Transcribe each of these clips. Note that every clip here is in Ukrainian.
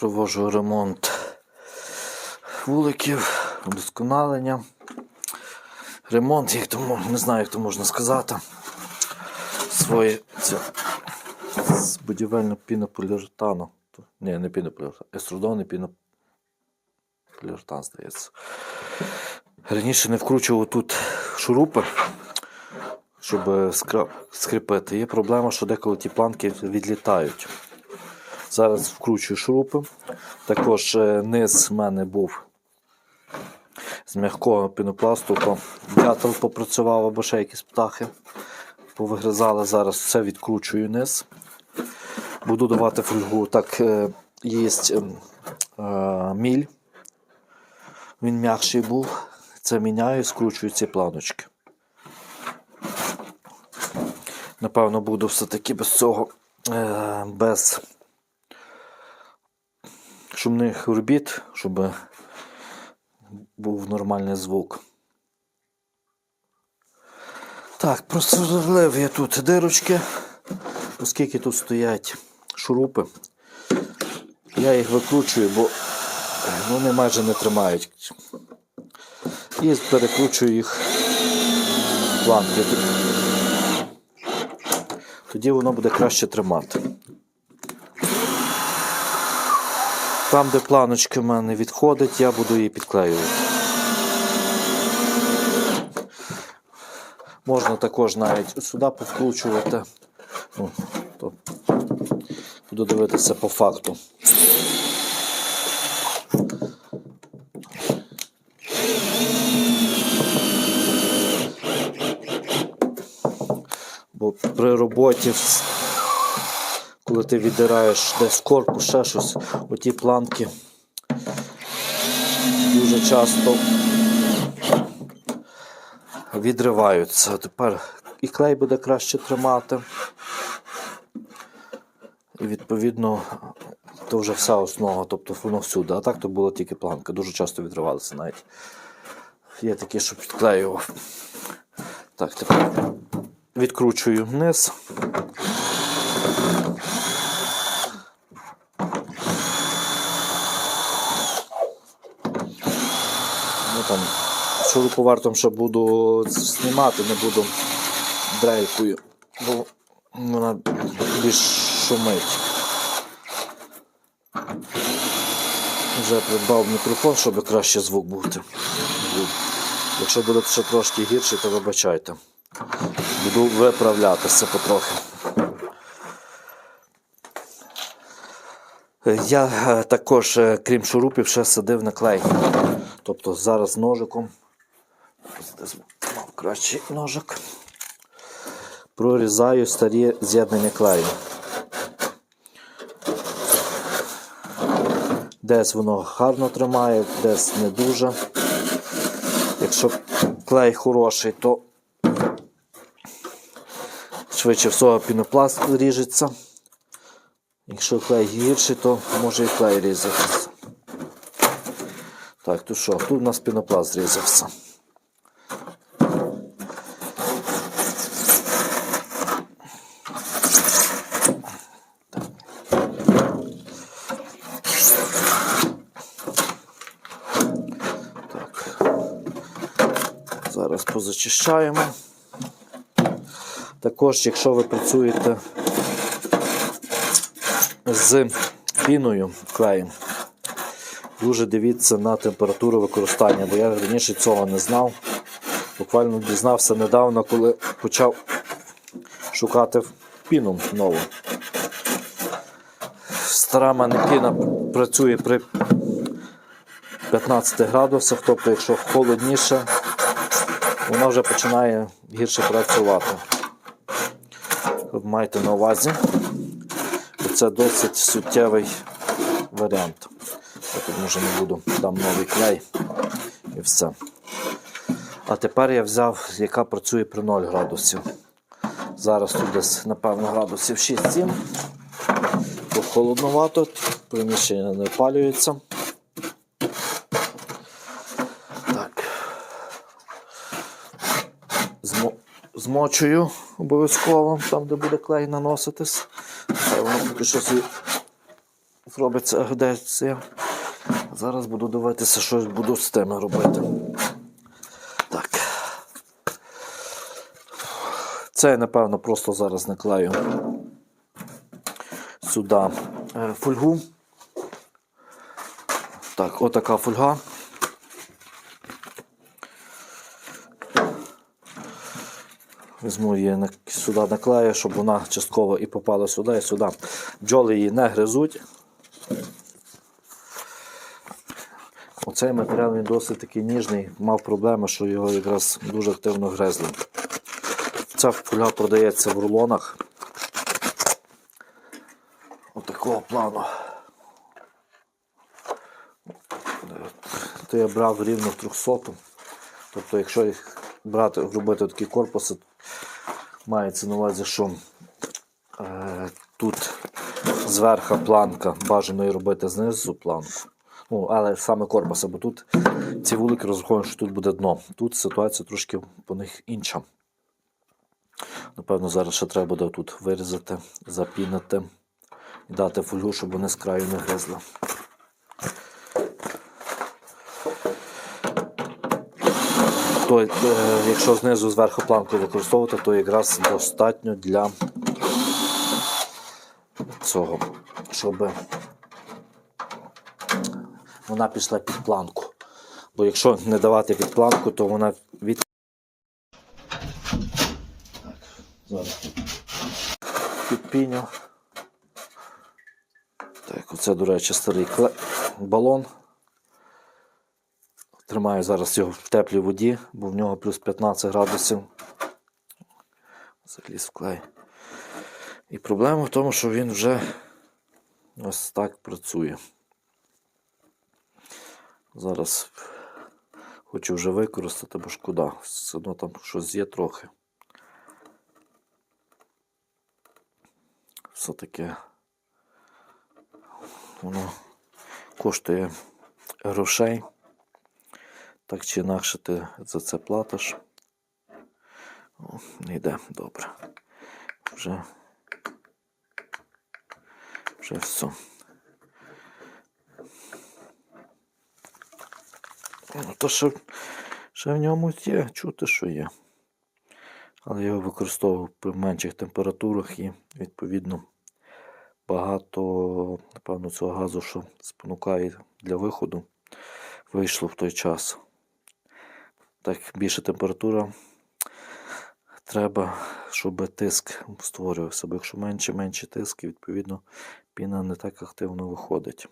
Провожу ремонт вуликів, удосконалення. Ремонт, як тому, не знаю, як то можна сказати. Свої ці, з будівельно пінополіуретану. Ні, не пінополіуретан, еструдований пінополіуретан, здається. Раніше не вкручував тут шурупи, щоб скріпити. Є проблема, що деколи ті планки відлітають. Зараз вкручую шурупи. Також е, низ в мене був з м'якого пінопласту, то дятел попрацював або ще якісь птахи. Повигризали. Зараз все відкручую низ. Буду давати фольгу. Так, е, є е, міль. Він м'якший був. Це міняю, скручую ці планочки. Напевно, буду все-таки без цього, без шумних робіт, щоб був нормальний звук. Так, просверлив я тут дирочки, оскільки тут стоять шурупи. Я їх викручую, бо вони майже не тримають. І перекручую їх планки. Тоді воно буде краще тримати. Там, де планочка в мене відходить, я буду її підклеювати. Можна також навіть сюди повкручувати. Буду дивитися по факту. Бо при роботі, коли ти віддираєш десь корпус, ще щось, оті планки дуже часто відриваються. Тепер і клей буде краще тримати. І відповідно то вже вся основа, тобто воно всюди. А так то була тільки планка. Дуже часто відривалися навіть. Є такі, що підклеював. Так, тепер відкручую вниз. Ну, там, шуруповертом ще буду знімати, не буду дрелькою, бо вона більш шумить. Вже придбав мікрофон, щоб краще звук бути. Якщо буде ще трошки гірше, то вибачайте. Буду виправлятися потрохи. Я е, також, е, крім шурупів, ще садив на клей. Тобто зараз ножиком. мав кращий ножик. Прорізаю старі з'єднання клею. Десь воно гарно тримає, десь не дуже. Якщо клей хороший, то швидше всього пінопласт ріжеться. Якщо клей гірший, то може і клей різатися. Так, то що, тут у нас пінопласт зрізався. Зараз позачищаємо. Також, якщо ви працюєте з піною клеєм, дуже дивіться на температуру використання, бо я раніше цього не знав. Буквально дізнався недавно, коли почав шукати піну нову. Стара мене піна працює при 15 градусах, тобто, якщо холодніше, вона вже починає гірше працювати. Майте на увазі. Це досить суттєвий варіант. Я тут може не буду, дам новий клей і все. А тепер я взяв, яка працює при 0 градусів. Зараз тут десь, напевно, градусів 6-7. Бо холодновато, приміщення не опалюється. Так. Змо... Змочую обов'язково, там, де буде клей наноситись. Воно поки що собі зробиться агдеція. Зараз буду дивитися, що буду з тими робити. Так. Це напевно, просто зараз наклею сюди е, фольгу. Так, отака фольга. Візьму її сюди наклею, щоб вона частково і попала сюди і сюди. Бджоли її не гризуть. Оцей матеріал він досить такий ніжний, мав проблеми, що його якраз дуже активно гризли. Ця фольга продається в рулонах. Отакого плану. То я брав рівно в 300. Тобто, якщо їх брати, робити такі корпуси, мається на увазі, що е, тут зверху планка, бажано і робити знизу планку. Ну, але саме корпуси, бо тут ці вулики розраховують, що тут буде дно. Тут ситуація трошки по них інша. Напевно, зараз ще треба буде тут вирізати, запінити і дати фольгу, щоб вони з краю не гризли. То, е, якщо знизу зверху планку використовувати, то якраз достатньо для цього, щоб вона пішла під планку. Бо якщо не давати під планку, то вона від. Підпіню. Так, оце, до речі, старий балон. Тримаю зараз його в теплій воді, бо в нього плюс 15 градусів. Заліз в клей. І проблема в тому, що він вже ось так працює. Зараз хочу вже використати, бо шкода. Все одно там щось є трохи. Все-таки воно коштує грошей. Так чи інакше ти за це платиш. Не йде добре. Вже, вже все. То ще, ще в ньому є, чути, що є. Але я його використовував при менших температурах і, відповідно, багато, напевно, цього газу, що спонукає для виходу, вийшло в той час. Так, більша температура. Треба, щоб тиск створювався, бо якщо менше менше тиск, відповідно, піна не так активно виходить.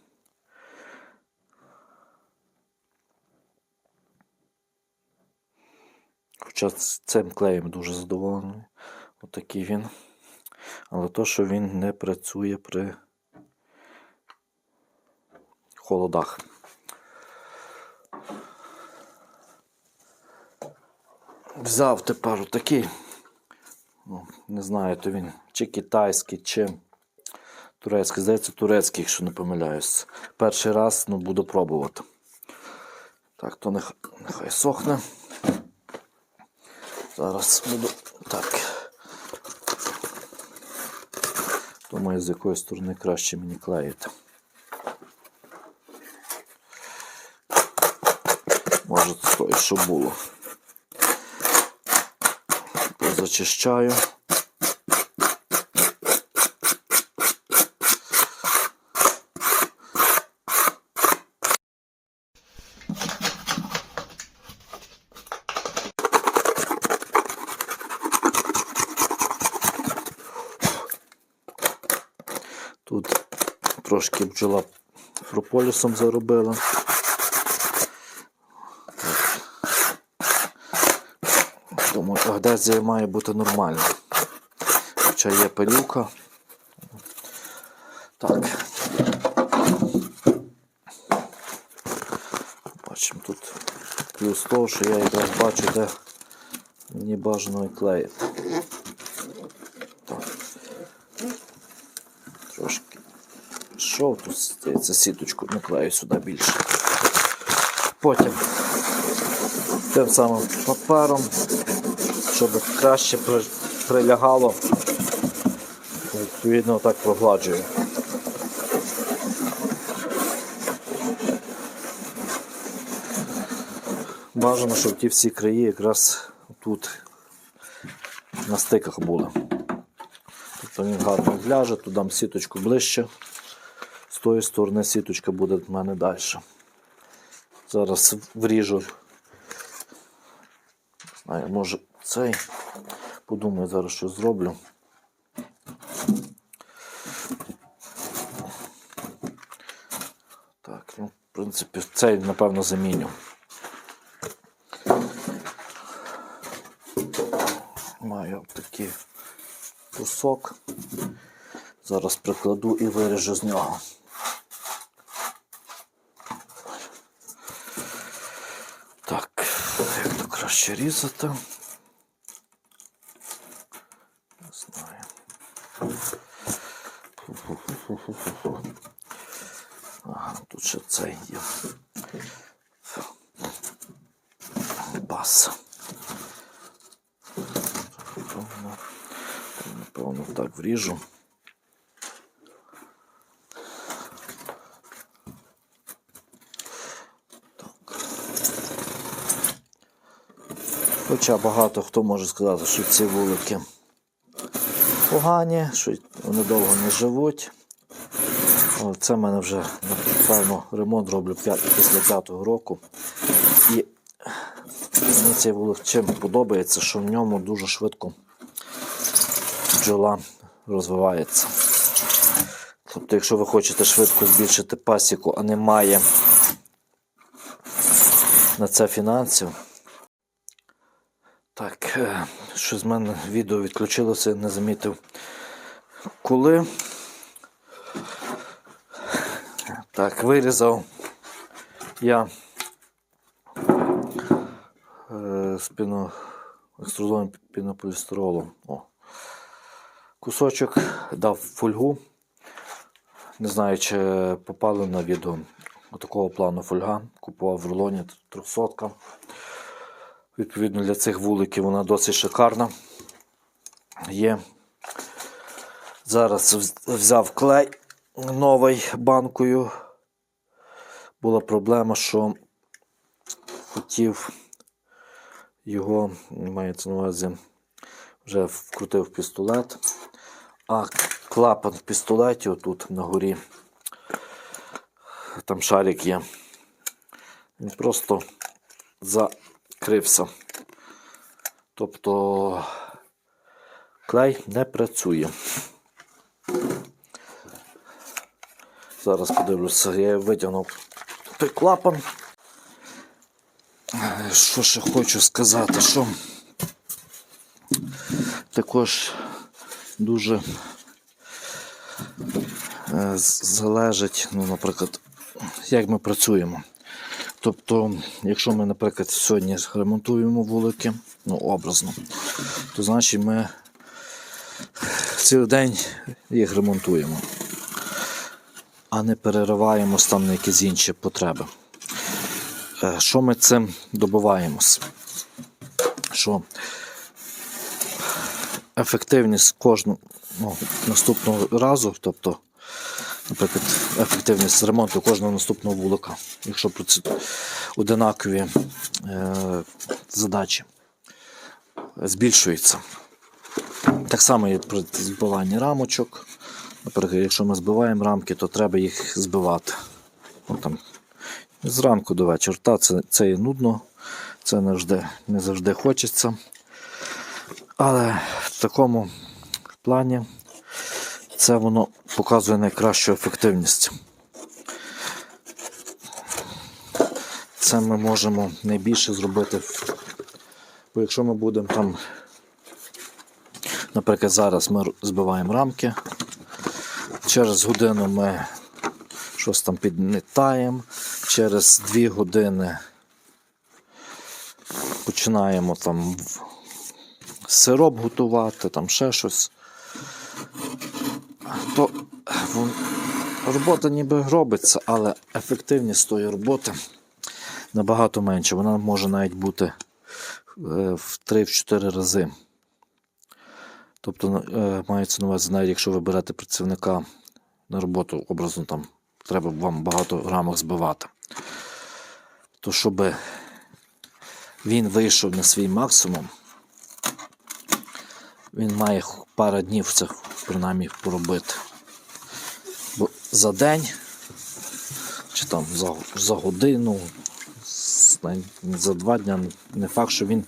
Хоча цим клеєм дуже задоволений. Отакий він. Але то, що він не працює при холодах. Взяв тепер отакий. Ну, не знаю, то він чи китайський, чи турецький. Здається, турецький, якщо не помиляюсь. Перший раз ну, буду пробувати. Так, то нехай, нехай сохне. Зараз буду так. Думаю, з якої сторони краще мені клеїти. Може, з тої, що було. Зачищаю. Тут трошки бджола прополісом заробила. Тому адезія має бути нормальна. Хоча є пилюка. Так. Бачимо тут плюс того, що я якраз бачу, де мені бажано і клеїти. Так. Трошки. Що тут здається, сіточку наклею сюди більше. Потім тим самим папером, щоб краще прилягало, відповідно так прогладжую. Бажано, щоб ті всі краї якраз тут на стиках були. Тобто він гарно ляже, то дам сіточку ближче, з тої сторони сіточка буде в мене далі. Зараз вріжу, знаю, може цей. Подумаю, зараз що зроблю. Так, ну, в принципі, цей, напевно, заміню. Маю такий кусок. Зараз прикладу і виріжу з нього. Так, як то краще різати? Не знаю. Фу-фу-фу-фу-фу-фу. Ще цей є. Бас. Напевно, так вріжу. Хоча багато хто може сказати, що ці вулики погані, що вони довго не живуть. Але це в мене вже, напевно, ремонт роблю після п'ятого року. І мені цей вулик чим подобається, що в ньому дуже швидко бджола розвивається. Тобто, якщо ви хочете швидко збільшити пасіку, а немає на це фінансів, так, е, що з мене відео відключилося, не замітив. Коли так, вирізав я е, з піно, пінополістиролом. О. Кусочок дав фольгу. Не знаю, чи попали на відео такого плану фольга. Купував в рулоні 300. Відповідно, для цих вуликів вона досить шикарна. Є. Зараз взяв клей новий банкою. Була проблема, що хотів його, мається на увазі, вже вкрутив пістолет, а клапан в пістолеті отут на горі, там шарик є. Він просто закрився. Тобто клей не працює. Зараз подивлюся, я витягнув той клапан. Що ще хочу сказати, що також дуже е, залежить, ну, наприклад, як ми працюємо. Тобто, якщо ми, наприклад, сьогодні ремонтуємо вулики, ну, образно, то значить ми цілий день їх ремонтуємо, а не перериваємось там на якісь інші потреби. Е, Що ми цим добиваємось? Що ефективність кожного ну, наступного разу, тобто, наприклад, ефективність ремонту кожного наступного вулика, якщо проці- одинакові е, задачі, збільшується. Так само і при збиванні рамочок. Наприклад, якщо ми збиваємо рамки, то треба їх збивати. Ну, там, зранку до вечора. Та, це, це і нудно, це не завжди, не завжди хочеться. Але в такому плані це воно показує найкращу ефективність. Це ми можемо найбільше зробити. Бо якщо ми будемо там, наприклад, зараз ми збиваємо рамки, через годину ми щось там підмітаємо, через 2 години починаємо там сироп готувати, там ще щось. То робота ніби робиться, але ефективність тої роботи набагато менше. Вона може навіть бути е, в 3-4 рази. Тобто, е, мається на увазі, навіть якщо ви берете працівника на роботу, образно там треба вам багато рамок збивати. То щоб він вийшов на свій максимум. Він має пара днів це принаймні поробити. Бо за день чи там за, за годину, за два дня не факт, що він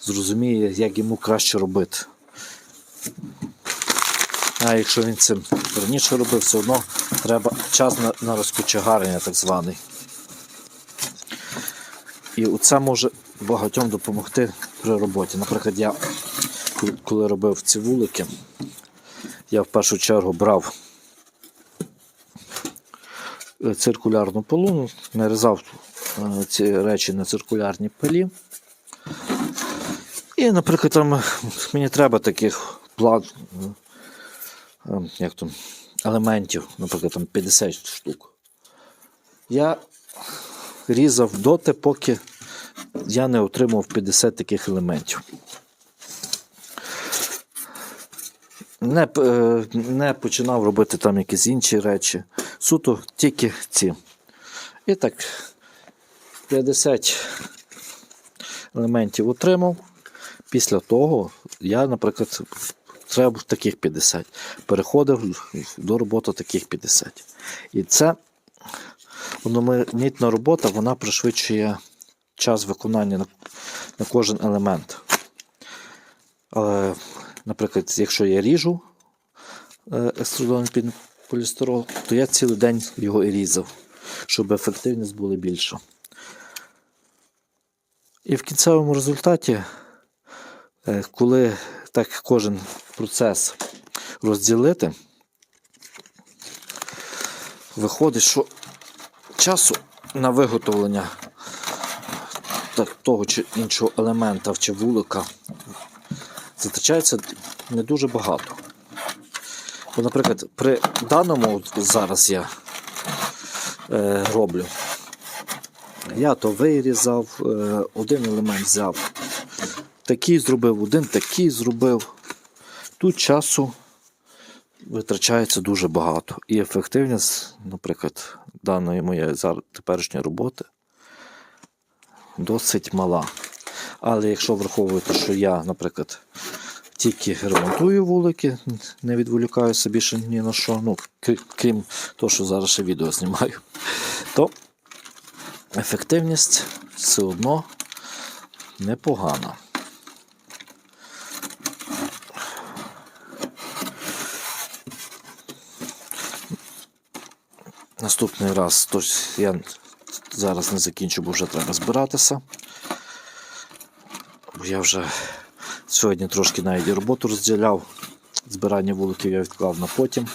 зрозуміє, як йому краще робити. А якщо він цим раніше робив, все одно треба час на, на розкочегарення так званий. І це може багатьом допомогти при роботі. Наприклад, я коли- робив ці вулики, я в першу чергу брав е, циркулярну полуну, нарізав е, ці речі на циркулярній пилі. І, наприклад, там мені треба таких плат, як там, елементів, наприклад, там 50 штук. Я різав доти, поки я не отримав 50 таких елементів. Не, е, не починав робити там якісь інші речі. Суто тільки ці. І так, 50 елементів отримав. Після того я, наприклад, треба таких 50. Переходив до роботи таких 50. І це одноманітна робота, вона пришвидшує час виконання на, на кожен елемент. Але, наприклад, якщо я ріжу е, екструдований під полістирол, то я цілий день його і різав, щоб ефективність була більша. І в кінцевому результаті, е, коли так кожен процес розділити, виходить, що часу на виготовлення так, того чи іншого елемента чи вулика затрачається не дуже багато. Бо, наприклад, при даному зараз я е, роблю, я то вирізав, е, один елемент взяв, такий зробив, один такий зробив. Тут часу витрачається дуже багато. І ефективність, наприклад, даної моєї теперішньої роботи досить мала. Але якщо враховувати, що я, наприклад, тільки ремонтую вулики, не відволікаюся більше ні на що, ну, крім того, що зараз ще відео знімаю, то ефективність все одно непогана. Наступний раз тож я зараз не закінчу, бо вже треба збиратися. Бо я вже сьогодні трошки навіть роботу розділяв. Збирання вуликів я відклав на потім,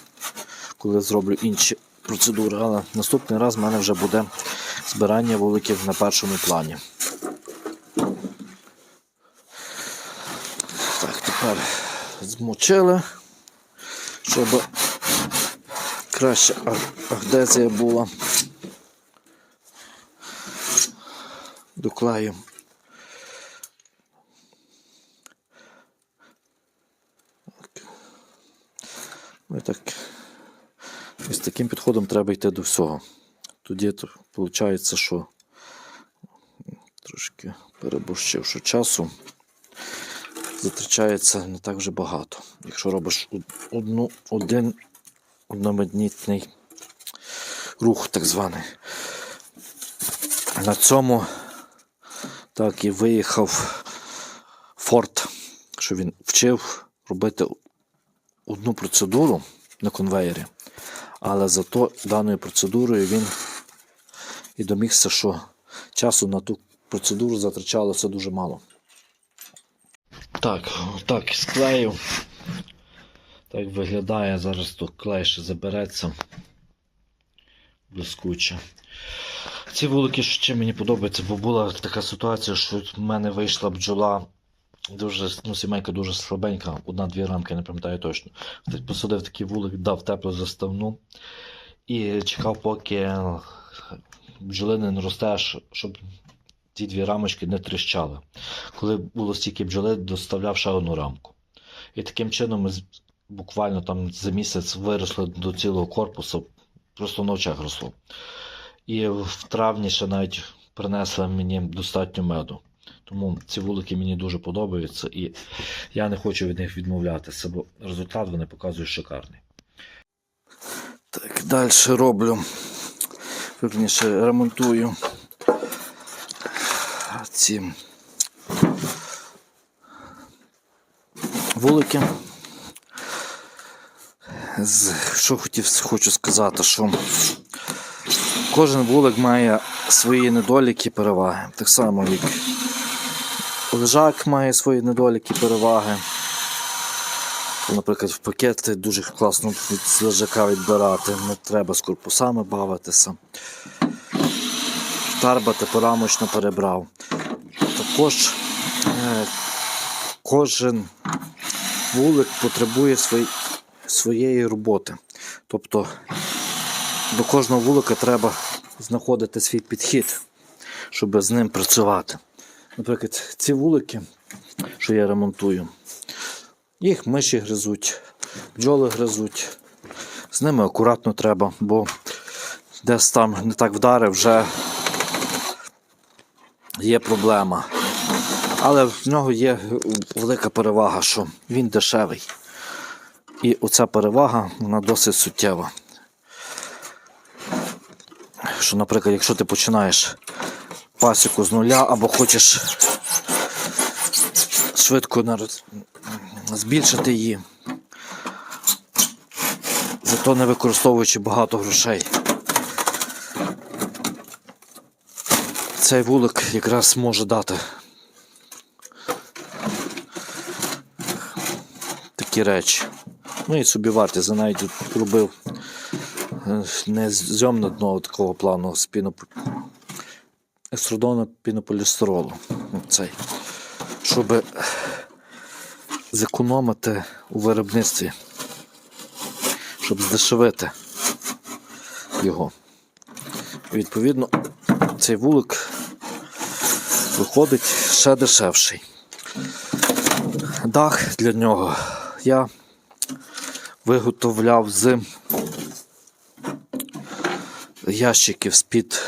коли зроблю інші процедури. Але наступний раз в мене вже буде збирання вуликів на першому плані. Так, тепер змочили, щоб краще ар- була. Доклею. Ось так. З таким підходом треба йти до всього. Тоді то виходить, що трошки переборщивши часу, затрачається не так вже багато. Якщо робиш одну, один одноманітний рух, так званий. На цьому так і виїхав Форд, що він вчив робити одну процедуру на конвеєрі, але зато даною процедурою він і домігся, що часу на ту процедуру затрачалося дуже мало. Так, так, склею. Так виглядає, зараз тут клей ще забереться. Блискуче. Ці вулики чим мені подобається, бо була така ситуація, що в мене вийшла бджола дуже, ну, сімейка дуже слабенька, одна-дві рамки, не пам'ятаю точно. Хтось посадив такий вулик, дав теплу заставну і чекав, поки бджолини не росте, щоб ті дві рамочки не тріщали. Коли було стільки бджоли, доставляв ще одну рамку. І таким чином ми буквально там за місяць виросли до цілого корпусу, просто на очах росло. І в травні ще навіть принесли мені достатньо меду. Тому ці вулики мені дуже подобаються і я не хочу від них відмовлятися, бо результат вони показують шикарний. Так, далі роблю. Вірніше ремонтую ці вулики. Що хотів, хочу сказати, що кожен вулик має свої недоліки і переваги. Так само, як лежак має свої недоліки і переваги. Наприклад, в пакети дуже класно від лежака відбирати, не треба з корпусами бавитися. Тарбати порамочно перебрав. Також е, кожен вулик потребує свої, своєї роботи. Тобто до кожного вулика треба знаходити свій підхід, щоб з ним працювати. Наприклад, ці вулики, що я ремонтую, їх миші гризуть, бджоли гризуть. З ними акуратно треба, бо десь там не так вдарив, вже є проблема. Але в нього є велика перевага, що він дешевий. І оця перевага вона досить суттєва. Що, наприклад, якщо ти починаєш пасіку з нуля або хочеш швидко збільшити її, зато не використовуючи багато грошей. Цей вулик якраз може дати такі речі. Ну і собі вартість. Я навіть робив е, не зйомне дно такого плану з піноп... пінополістиролу. Цей. Щоб зекономити у виробництві, щоб здешевити його. Відповідно, цей вулик виходить ще дешевший. Дах для нього я виготовляв з ящиків з-під.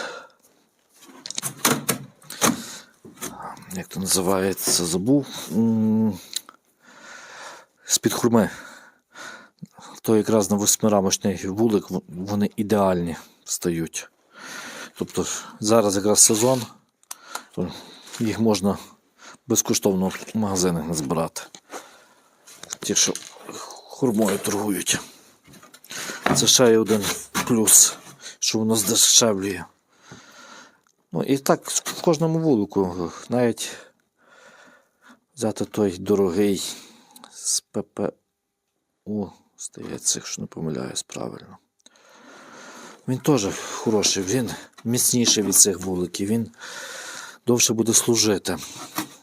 Як то називається, забув. З-під хурми. То якраз на восьмирамочний вулик вони ідеальні стають. Тобто зараз якраз сезон, то їх можна безкоштовно в магазинах назбирати. Ті, що хурмою торгують. Це ще є один плюс, що воно здешевлює. Ну і так в кожному вулику, навіть взяти той дорогий з ППУ, здається, якщо не помиляюсь правильно. Він теж хороший, він міцніший від цих вуликів, він довше буде служити.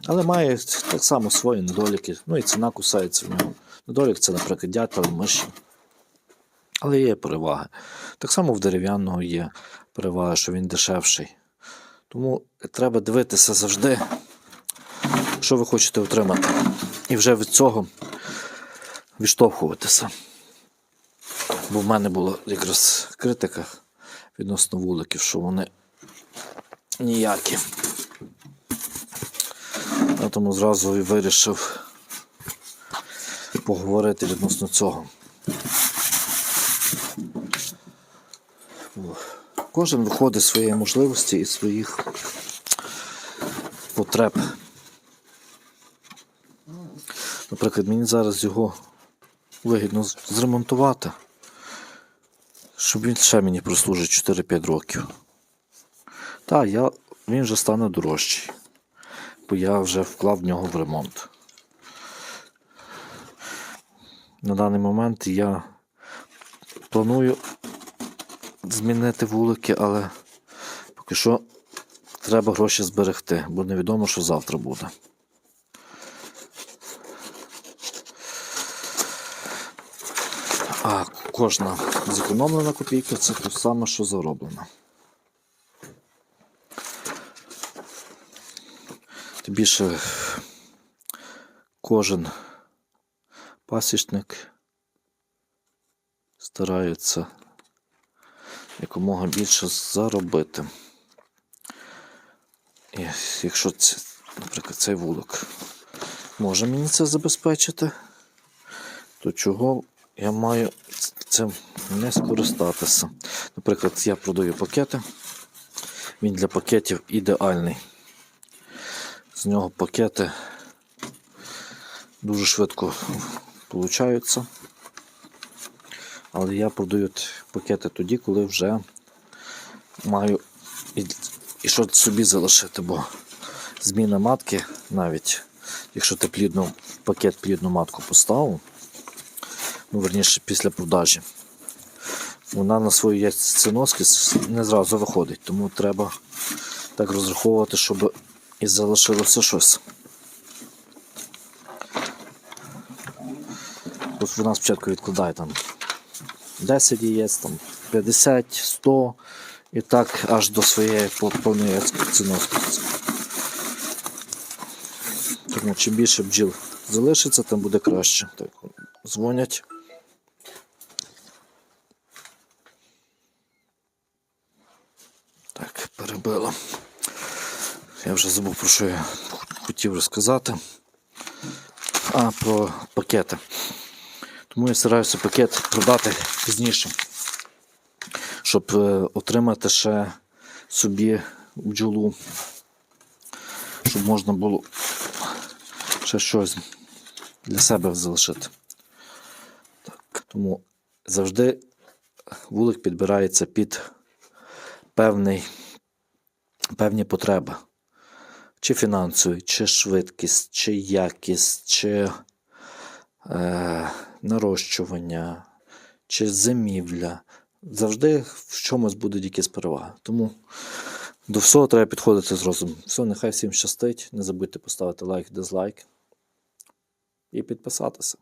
Але має так само свої недоліки. Ну і ціна кусається в нього. Недолік це, наприклад, дятел, миші. Але є переваги. Так само в дерев'яного є перевага, що він дешевший. Тому треба дивитися завжди, що ви хочете отримати. І вже від цього відштовхуватися. Бо в мене була якраз критика відносно вуликів, що вони ніякі. Я тому зразу і вирішив поговорити відносно цього. Кожен виходить з своєї можливості і своїх потреб. Наприклад, мені зараз його вигідно зремонтувати, щоб він ще мені прослужить 4-5 років. Так, я, він вже стане дорожчий, бо я вже вклав в нього в ремонт. На даний момент я планую змінити вулики, але поки що треба гроші зберегти, бо невідомо, що завтра буде. А кожна зекономлена копійка це те саме, що зароблена. Тим більше кожен пасічник старається якомога більше заробити. І якщо наприклад, цей вулик може мені це забезпечити, то чого я маю цим не скористатися? Наприклад, я продаю пакети. Він для пакетів ідеальний. З нього пакети дуже швидко получаються. Але я продаю пакети тоді, коли вже маю і, і що собі залишити, бо зміна матки, навіть якщо ти плідну, пакет плідну матку поставив, ну верніше після продажі, вона на свої яйценоски не зразу виходить, тому треба так розраховувати, щоб і залишилося щось. Вона спочатку відкладає там 10 яєць, там 50, 100 і так аж до своєї повної яйценоски. Тому чим більше бджіл залишиться, тим буде краще. Так, дзвонять. Так, перебило. Я вже забув про що я хотів розказати. А, про пакети. Тому я стараюся пакет продати пізніше, щоб е, отримати ще собі бджолу, щоб можна було ще щось для себе залишити. Так, тому завжди вулик підбирається під певний, певні потреби. Чи фінансові, чи швидкість, чи якість, чи е, нарощування, чи зимівля. Завжди в чомусь будуть якісь переваги. Тому до всього треба підходити з розумом. Все, нехай всім щастить. Не забудьте поставити лайк, дизлайк і підписатися.